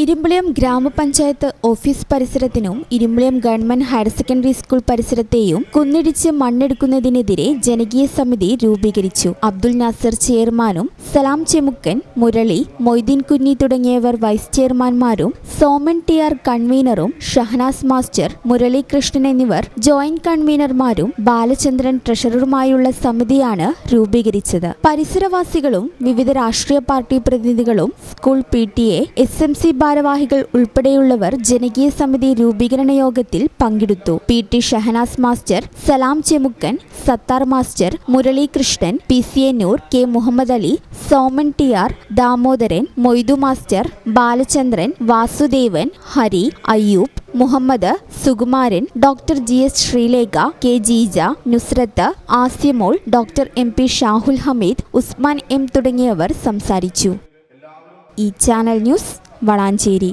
ഇരുമ്പിളിയം ഗ്രാമപഞ്ചായത്ത് office പരിസരത്തിനും Irimbiliyam government higher secondary school പരിസരത്തെയും കുന്നിടിച്ച് മണ്ണെടുക്കുന്നതിനെതിരെ ജനകീയ സമിതി രൂപീകരിച്ചു. അബ്ദുൽ നാസർ ചെയർമാനും സലാം ചെമുക്കൻ മുരളി മൊയ്തീൻ കുഞ്ഞി തുടങ്ങിയവർ വൈസ് ചെയർമാൻമാരും സോമൻ ടി ആർ കൺവീനറും ഷഹനാസ് മാസ്റ്റർ മുരളി കൃഷ്ണൻ എന്നിവർ ജോയിന്റ് കൺവീനർമാരും ബാലചന്ദ്രൻ ട്രഷററുമായുള്ള സമിതിയാണ് രൂപീകരിച്ചത്. പരിസരവാസികളും വിവിധ രാഷ്ട്രീയ പാർട്ടി പ്രതിനിധികളും school P T A S M C ഭാരവാഹികൾ ഉൾപ്പെടെയുള്ളവർ ജനകീയ സമിതി രൂപീകരണ യോഗത്തിൽ പങ്കെടുത്തു. P T Shahanas master Salam Chemukkan Sathar master Muralikrishnan P C A Noor K Muhammad Ali Soman T R Damodaran Moidu master Balachandran Vasudevan Hari Ayyub Muhammad Sukumaran doctor G S Sreelekha K Jeeja Nusrath Asyamol doctor M P Shahul Hameed Usman M തുടങ്ങിയവർ സംസാരിച്ചു. ഈ channel news Valanchery.